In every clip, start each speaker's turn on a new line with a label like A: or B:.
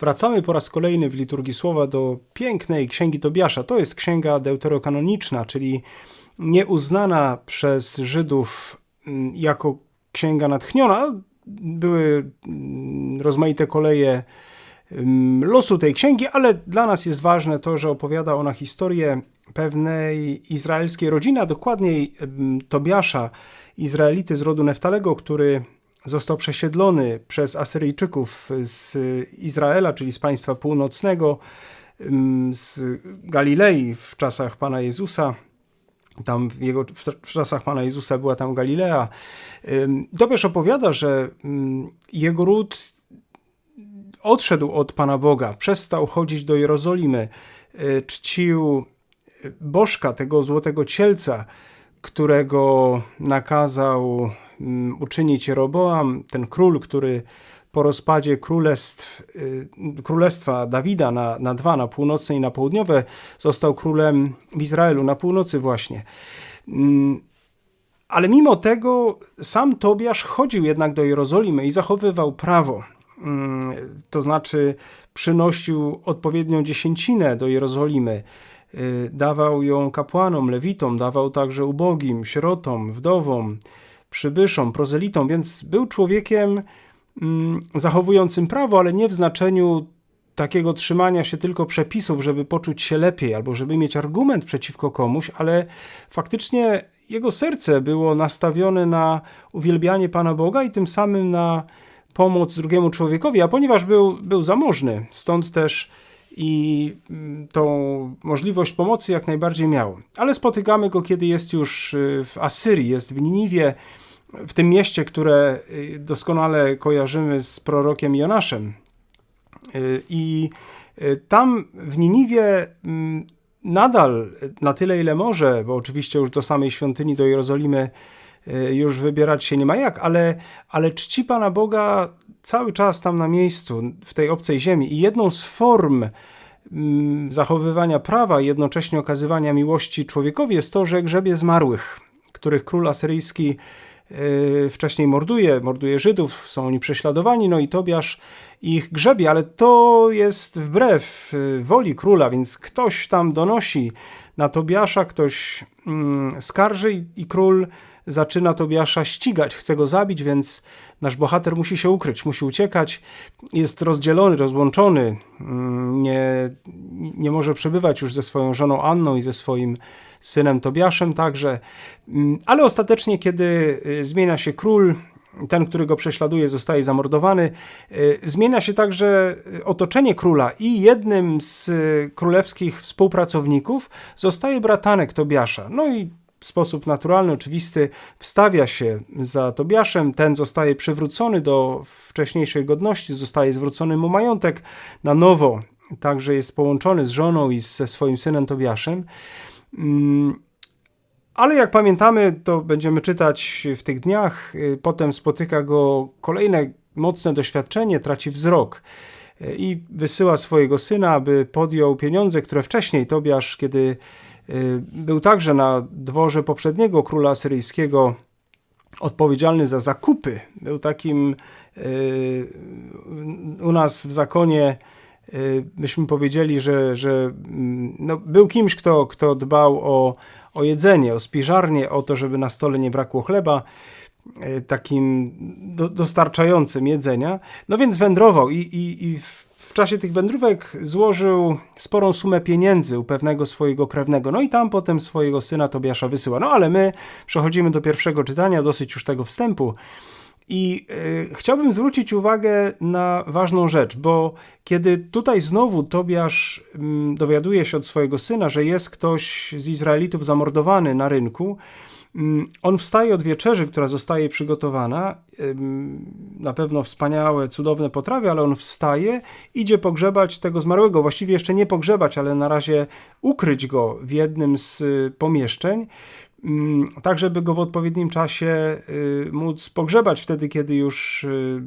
A: Wracamy po raz kolejny w liturgii słowa do pięknej księgi Tobiasza. To jest księga deuterokanoniczna, czyli nieuznana przez Żydów mm, jako księga natchniona. Były mm, rozmaite koleje mm, losu tej księgi, ale dla nas jest ważne to, że opowiada ona historię pewnej izraelskiej rodziny, a dokładniej Tobiasza, Izraelity z rodu Neftalego, który został przesiedlony przez Asyryjczyków z Izraela, czyli z państwa północnego, z Galilei w czasach Pana Jezusa. Tam w, jego, w czasach Pana Jezusa była tam Galilea. Dobierz opowiada, że jego ród odszedł od Pana Boga, przestał chodzić do Jerozolimy, e, czcił bożka, tego złotego cielca, którego nakazał Mm, uczynić Jeroboam, ten król, który po rozpadzie królestw, y, królestwa Dawida na, na dwa, na północne i na południowe, został królem w Izraelu, na północy właśnie. Mm, ale mimo tego sam Tobiasz chodził jednak do Jerozolimy i zachowywał prawo. Mm, to znaczy przynosił odpowiednią dziesięcinę do Jerozolimy, y, dawał ją kapłanom, lewitom, dawał także ubogim, sierotom, wdowom, przybyszom, prozelitom, więc był człowiekiem mm, zachowującym prawo, ale nie w znaczeniu takiego trzymania się tylko przepisów, żeby poczuć się lepiej albo żeby mieć argument przeciwko komuś, ale faktycznie jego serce było nastawione na uwielbianie Pana Boga i tym samym na pomoc drugiemu człowiekowi, a ponieważ był, był zamożny, stąd też i mm, tą możliwość pomocy jak najbardziej miał. Ale spotykamy go, kiedy jest już y, w Asyrii, jest w Niniwie, w tym mieście, które y, doskonale kojarzymy z prorokiem Jonaszem. Y, I y, tam w Niniwie mm, nadal na tyle, ile może, bo oczywiście już do samej świątyni, do Jerozolimy już wybierać się nie ma jak, ale, ale czci Pana Boga cały czas tam na miejscu, w tej obcej ziemi. I jedną z form mm, zachowywania prawa i jednocześnie okazywania miłości człowiekowi jest to, że grzebie zmarłych, których król asyryjski wcześniej morduje, morduje Żydów, są oni prześladowani, no i Tobiasz ich grzebie, ale to jest wbrew y, woli króla, więc ktoś tam donosi na Tobiasza, ktoś mm, skarży i, i król zaczyna Tobiasza ścigać, chce go zabić, więc nasz bohater musi się ukryć, musi uciekać, jest rozdzielony, rozłączony, mm, nie, nie może przebywać już ze swoją żoną Anną i ze swoim synem Tobiaszem także, mm, ale ostatecznie, kiedy y, zmienia się król, ten, który go prześladuje, zostaje zamordowany. Y, zmienia się także y, otoczenie króla i jednym z królewskich współpracowników zostaje bratanek Tobiasza. No i w sposób naturalny, oczywisty wstawia się za Tobiaszem, ten zostaje przywrócony do wcześniejszej godności, zostaje zwrócony mu majątek na nowo, także jest połączony z żoną i ze swoim synem Tobiaszem. Ale jak pamiętamy, to będziemy czytać w tych dniach, y, potem spotyka go kolejne mocne doświadczenie, traci wzrok y, i wysyła swojego syna, aby podjął pieniądze, które wcześniej Tobiasz, kiedy y, był także na dworze poprzedniego króla syryjskiego, odpowiedzialny za zakupy, był takim u nas w zakonie myśmy powiedzieli, że, że mm, no, był kimś, kto, kto dbał o, o jedzenie, o spiżarnię, o to, żeby na stole nie brakło chleba, e, takim do, dostarczającym jedzenia. No więc wędrował i, i, i w czasie tych wędrówek złożył sporą sumę pieniędzy u pewnego swojego krewnego. No i tam potem swojego syna Tobiasza wysyła. No ale my przechodzimy do pierwszego czytania, dosyć już tego wstępu. I y, chciałbym zwrócić uwagę na ważną rzecz, bo kiedy tutaj znowu Tobiasz y, dowiaduje się od swojego syna, że jest ktoś z Izraelitów zamordowany na rynku, y, on wstaje od wieczerzy, która zostaje przygotowana, na pewno wspaniałe, cudowne potrawy, ale on wstaje, idzie pogrzebać tego zmarłego, właściwie jeszcze nie pogrzebać, ale na razie ukryć go w jednym z y, pomieszczeń. Mm, tak żeby go w odpowiednim czasie y, móc pogrzebać wtedy, kiedy już y,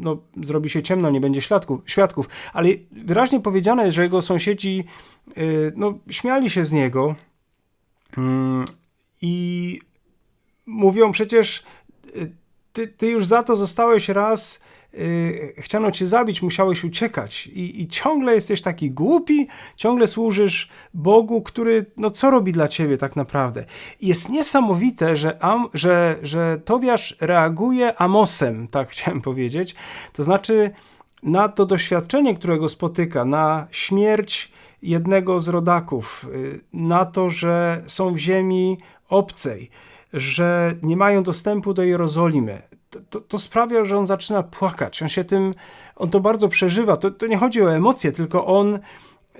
A: no, zrobi się ciemno, nie będzie świadków, świadków. Ale wyraźnie powiedziane jest, że jego sąsiedzi y, no, śmiali się z niego mm, i mówią przecież ty, ty już za to zostałeś raz y, chciano cię zabić, musiałeś uciekać I, i ciągle jesteś taki głupi, ciągle służysz Bogu, który, no co robi dla ciebie tak naprawdę. Jest niesamowite, że, Am, że, że Tobiasz reaguje Amosem, tak chciałem powiedzieć, to znaczy na to doświadczenie, którego spotyka, na śmierć jednego z rodaków, y, na to, że są w ziemi obcej, że nie mają dostępu do Jerozolimy. To, to, sprawia, że on zaczyna płakać. On się tym, on to bardzo przeżywa. To, to nie chodzi o emocje, tylko on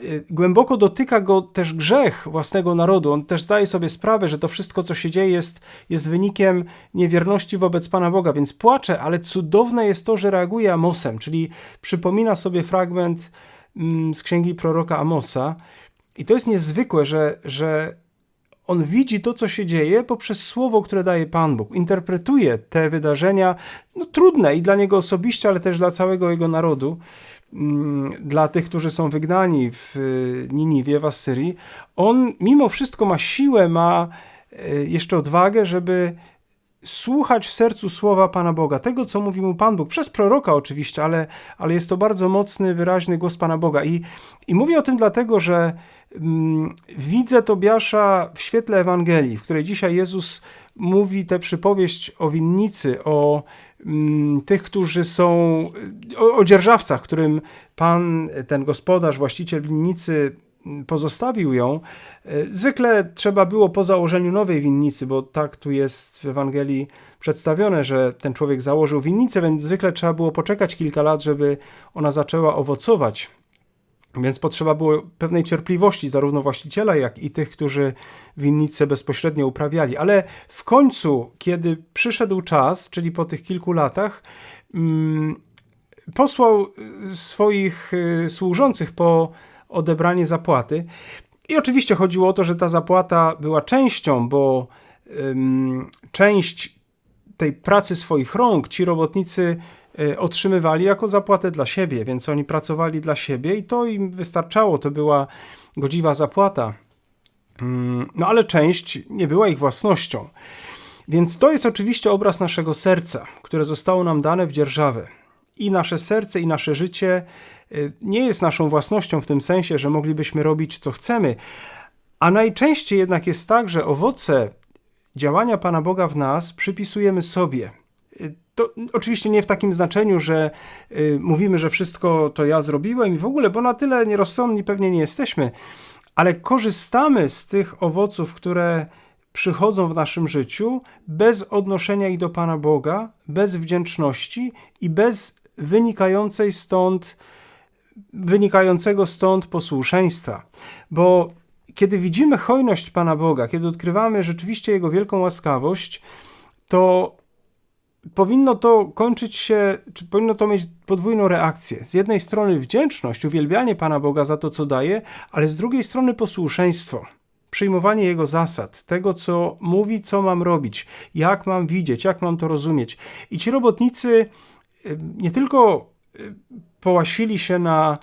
A: y, głęboko dotyka go też grzech własnego narodu. On też zdaje sobie sprawę, że to wszystko, co się dzieje, jest, jest wynikiem niewierności wobec Pana Boga, więc płacze, ale cudowne jest to, że reaguje Amosem, czyli przypomina sobie fragment mm, z księgi proroka Amosa. I to jest niezwykłe, że, że on widzi to, co się dzieje poprzez słowo, które daje Pan Bóg. Interpretuje te wydarzenia, no, trudne i dla niego osobiście, ale też dla całego jego narodu, mm, dla tych, którzy są wygnani w y, Niniwie, w Asyrii. On mimo wszystko ma siłę, ma y, jeszcze odwagę, żeby słuchać w sercu słowa Pana Boga, tego, co mówi mu Pan Bóg, przez proroka oczywiście, ale, ale jest to bardzo mocny, wyraźny głos Pana Boga. I, i mówię o tym dlatego, że mm, widzę Tobiasza w świetle Ewangelii, w której dzisiaj Jezus mówi tę przypowieść o winnicy, o mm, tych, którzy są, o, o dzierżawcach, którym Pan, ten gospodarz, właściciel winnicy pozostawił ją. E, zwykle trzeba było po założeniu nowej winnicy, bo tak tu jest w Ewangelii przedstawione, że ten człowiek założył winnicę, więc zwykle trzeba było poczekać kilka lat, żeby ona zaczęła owocować. Więc potrzeba było pewnej cierpliwości, zarówno właściciela, jak i tych, którzy winnicę bezpośrednio uprawiali. Ale w końcu, kiedy przyszedł czas, czyli po tych kilku latach, mm, posłał swoich y, służących po odebranie zapłaty. I oczywiście chodziło o to, że ta zapłata była częścią, bo ym, część tej pracy swoich rąk ci robotnicy y, otrzymywali jako zapłatę dla siebie, więc oni pracowali dla siebie i to im wystarczało, to była godziwa zapłata. Ym, no ale część nie była ich własnością. Więc to jest oczywiście obraz naszego serca, które zostało nam dane w dzierżawę. I nasze serce, i nasze życie Y, nie jest naszą własnością w tym sensie, że moglibyśmy robić co chcemy, a najczęściej jednak jest tak, że owoce działania Pana Boga w nas przypisujemy sobie. Y, to oczywiście nie w takim znaczeniu, że y, mówimy, że wszystko to ja zrobiłem i w ogóle, bo na tyle nierozsądni pewnie nie jesteśmy, ale korzystamy z tych owoców, które przychodzą w naszym życiu bez odnoszenia ich do Pana Boga, bez wdzięczności i bez wynikającej stąd wynikającego stąd posłuszeństwa. Bo kiedy widzimy hojność Pana Boga, kiedy odkrywamy rzeczywiście Jego wielką łaskawość, to powinno to kończyć się, czy powinno to mieć podwójną reakcję. Z jednej strony wdzięczność, uwielbianie Pana Boga za to, co daje, ale z drugiej strony posłuszeństwo. Przyjmowanie Jego zasad, tego, co mówi, co mam robić, jak mam widzieć, jak mam to rozumieć. I ci robotnicy nie tylko y, połasili się na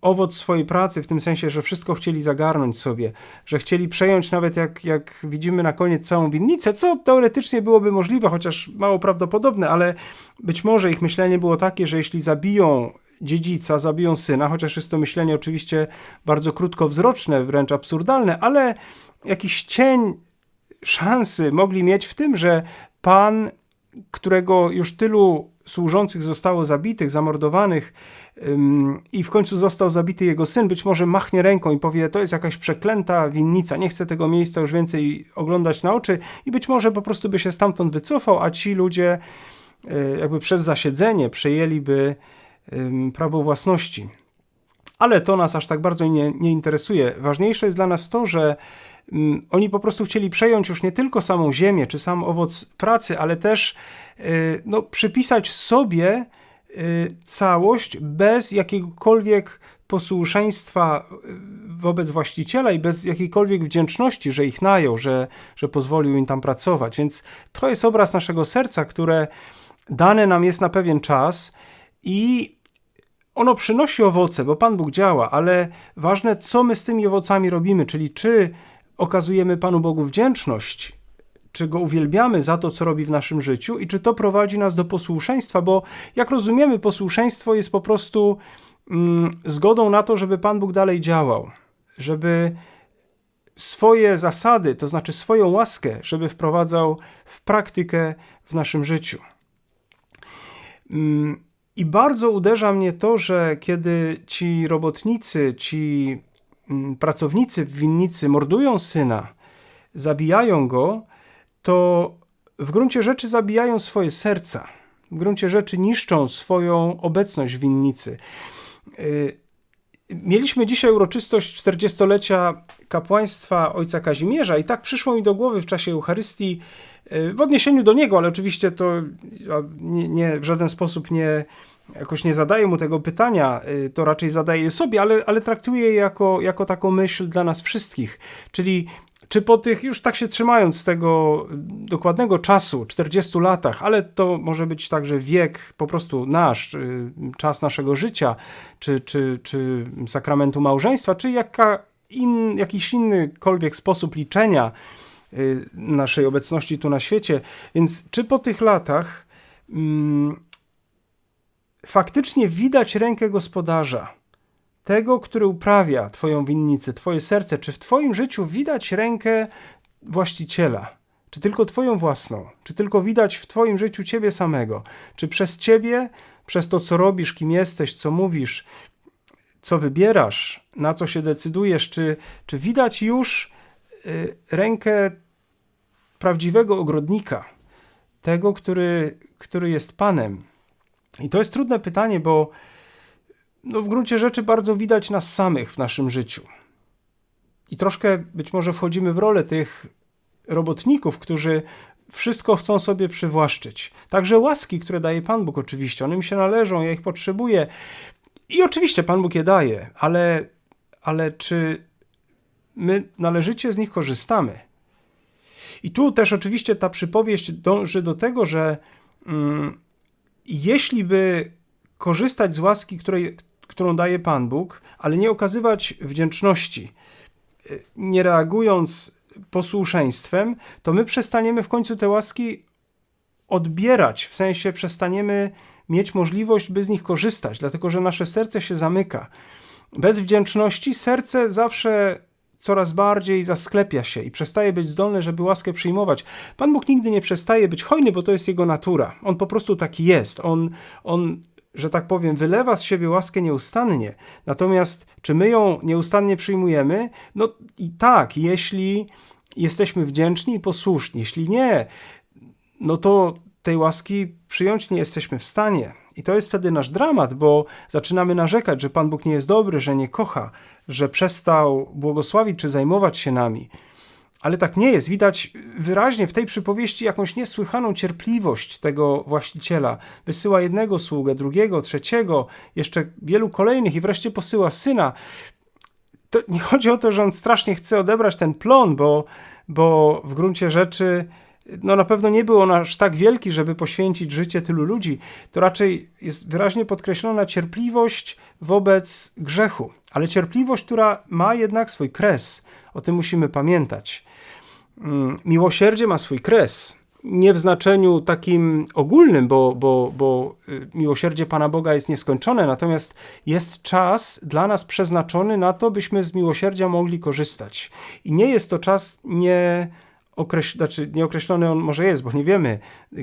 A: owoc swojej pracy, w tym sensie, że wszystko chcieli zagarnąć sobie, że chcieli przejąć nawet, jak, jak widzimy na koniec, całą winnicę, co teoretycznie byłoby możliwe, chociaż mało prawdopodobne, ale być może ich myślenie było takie, że jeśli zabiją dziedzica, zabiją syna, chociaż jest to myślenie oczywiście bardzo krótkowzroczne, wręcz absurdalne, ale jakiś cień szansy mogli mieć w tym, że Pan, którego już tylu służących zostało zabitych, zamordowanych i w końcu został zabity jego syn, być może machnie ręką i powie, to jest jakaś przeklęta winnica, nie chcę tego miejsca już więcej oglądać na oczy i być może po prostu by się stamtąd wycofał, a ci ludzie e, jakby przez zasiedzenie przejęliby prawo własności. Ale to nas aż tak bardzo nie, nie interesuje. Ważniejsze jest dla nas to, że oni po prostu chcieli przejąć już nie tylko samą ziemię, czy sam owoc pracy, ale też Y, no, przypisać sobie y, całość bez jakiegokolwiek posłuszeństwa y, wobec właściciela i bez jakiejkolwiek wdzięczności, że ich najął, że, że pozwolił im tam pracować. Więc to jest obraz naszego serca, które dane nam jest na pewien czas i ono przynosi owoce, bo Pan Bóg działa, ale ważne, co my z tymi owocami robimy, czyli czy okazujemy Panu Bogu wdzięczność, czy go uwielbiamy za to, co robi w naszym życiu i czy to prowadzi nas do posłuszeństwa, bo jak rozumiemy, posłuszeństwo jest po prostu mm, zgodą na to, żeby Pan Bóg dalej działał, żeby swoje zasady, to znaczy swoją łaskę, żeby wprowadzał w praktykę w naszym życiu. Mm, I bardzo uderza mnie to, że kiedy ci robotnicy, ci pracownicy w winnicy mordują syna, zabijają go, to w gruncie rzeczy zabijają swoje serca. W gruncie rzeczy niszczą swoją obecność w winnicy. Y, mieliśmy dzisiaj uroczystość 40-lecia kapłaństwa ojca Kazimierza i tak przyszło mi do głowy w czasie Eucharystii, y, w odniesieniu do niego, ale oczywiście to nie, nie w żaden sposób nie, jakoś nie zadaję mu tego pytania, y, to raczej zadaję sobie, ale, ale traktuję je jako, jako taką myśl dla nas wszystkich. Czyli czy po tych, już tak się trzymając tego dokładnego czasu, 40 latach, ale to może być także wiek po prostu nasz, y, czas naszego życia, czy, czy, czy sakramentu małżeństwa, czy jaka in, jakiś innykolwiek sposób liczenia y, naszej obecności tu na świecie. Więc czy po tych latach mm, faktycznie widać rękę gospodarza? tego, który uprawia Twoją winnicę, Twoje serce, czy w Twoim życiu widać rękę właściciela? Czy tylko Twoją własną? Czy tylko widać w Twoim życiu Ciebie samego? Czy przez Ciebie, przez to, co robisz, kim jesteś, co mówisz, co wybierasz, na co się decydujesz, czy, czy widać już y, rękę prawdziwego ogrodnika, tego, który, który jest Panem? I to jest trudne pytanie, bo no w gruncie rzeczy bardzo widać nas samych w naszym życiu. I troszkę być może wchodzimy w rolę tych robotników, którzy wszystko chcą sobie przywłaszczyć. Także łaski, które daje Pan Bóg, oczywiście, one mi się należą, ja ich potrzebuję. I oczywiście Pan Bóg je daje, ale, ale czy my należycie z nich korzystamy? I tu też oczywiście ta przypowieść dąży do tego, że mm, jeśli by korzystać z łaski, której, którą daje Pan Bóg, ale nie okazywać wdzięczności, nie reagując posłuszeństwem, to my przestaniemy w końcu te łaski odbierać, w sensie przestaniemy mieć możliwość, by z nich korzystać, dlatego że nasze serce się zamyka. Bez wdzięczności serce zawsze coraz bardziej zasklepia się i przestaje być zdolne, żeby łaskę przyjmować. Pan Bóg nigdy nie przestaje być hojny, bo to jest jego natura. On po prostu taki jest. On, on że tak powiem, wylewa z siebie łaskę nieustannie. Natomiast czy my ją nieustannie przyjmujemy? No i tak, jeśli jesteśmy wdzięczni i posłuszni. Jeśli nie, no to tej łaski przyjąć nie jesteśmy w stanie. I to jest wtedy nasz dramat, bo zaczynamy narzekać, że Pan Bóg nie jest dobry, że nie kocha, że przestał błogosławić czy zajmować się nami. Ale tak nie jest. Widać wyraźnie w tej przypowieści jakąś niesłychaną cierpliwość tego właściciela. Wysyła jednego sługę, drugiego, trzeciego, jeszcze wielu kolejnych i wreszcie posyła syna. To nie chodzi o to, że on strasznie chce odebrać ten plon, bo, bo w gruncie rzeczy no na pewno nie był on aż tak wielki, żeby poświęcić życie tylu ludzi. To raczej jest wyraźnie podkreślona cierpliwość wobec grzechu, ale cierpliwość, która ma jednak swój kres. O tym musimy pamiętać. Mm, miłosierdzie ma swój kres. Nie w znaczeniu takim ogólnym, bo, bo, bo y, miłosierdzie Pana Boga jest nieskończone, natomiast jest czas dla nas przeznaczony na to, byśmy z miłosierdzia mogli korzystać. I nie jest to czas nie okreś... znaczy nieokreślony on może jest, bo nie wiemy,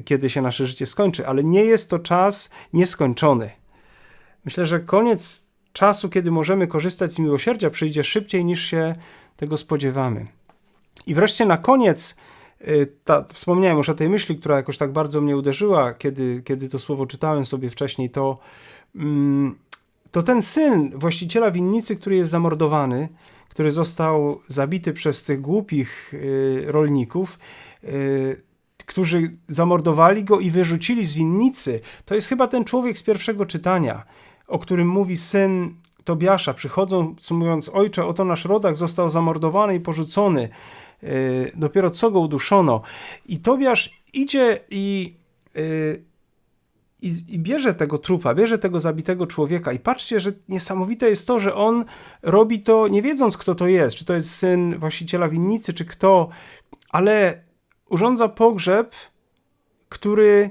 A: kiedy się nasze życie skończy, ale nie jest to czas nieskończony. Myślę, że koniec czasu, kiedy możemy korzystać z miłosierdzia, przyjdzie szybciej niż się tego spodziewamy. I wreszcie na koniec, y, ta, wspomniałem już o tej myśli, która jakoś tak bardzo mnie uderzyła, kiedy, kiedy to słowo czytałem sobie wcześniej, to, mm, to ten syn właściciela winnicy, który jest zamordowany, który został zabity przez tych głupich y, rolników, y, którzy zamordowali go i wyrzucili z winnicy. To jest chyba ten człowiek z pierwszego czytania, o którym mówi syn Tobiasza, przychodząc mówiąc, ojcze, oto nasz rodak został zamordowany i porzucony, yy, dopiero co go uduszono. I Tobiasz idzie i, yy, i, i, bierze tego trupa, bierze tego zabitego człowieka i patrzcie, że niesamowite jest to, że on robi to nie wiedząc, kto to jest, czy to jest syn właściciela winnicy, czy kto, ale urządza pogrzeb, który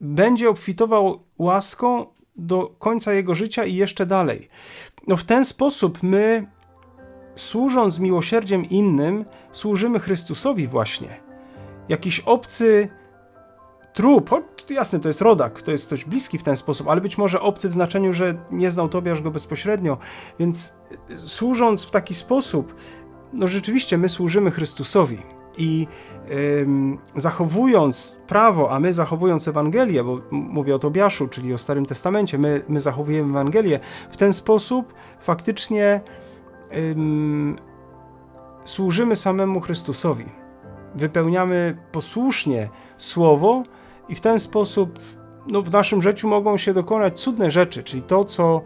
A: będzie obfitował łaską do końca jego życia i jeszcze dalej. No w ten sposób my, służąc miłosierdziem innym, służymy Chrystusowi właśnie. Jakiś obcy trup, choć jasne, to jest rodak, to jest ktoś bliski w ten sposób, ale być może obcy w znaczeniu, że nie znał Tobiasz go bezpośrednio, więc y, służąc w taki sposób, no rzeczywiście my służymy Chrystusowi i zachowując prawo, a my zachowując Ewangelię, bo mówię o Tobiaszu, czyli o Starym Testamencie, my, my zachowujemy Ewangelię, w ten sposób faktycznie ym, służymy samemu Chrystusowi. Wypełniamy posłusznie Słowo i w ten sposób no, w naszym życiu mogą się dokonać cudne rzeczy, czyli to, co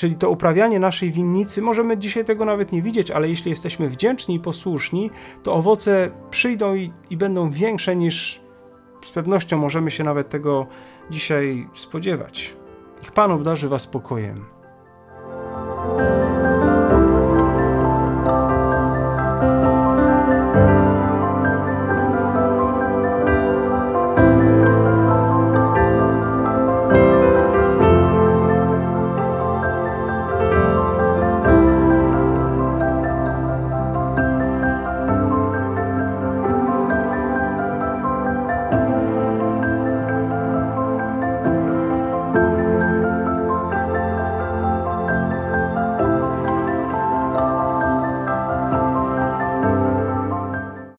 A: Czyli to uprawianie naszej winnicy, możemy dzisiaj tego nawet nie widzieć, ale jeśli jesteśmy wdzięczni i posłuszni, to owoce przyjdą i, i będą większe niż z pewnością możemy się nawet tego dzisiaj spodziewać. Niech Pan obdarzy Was spokojem.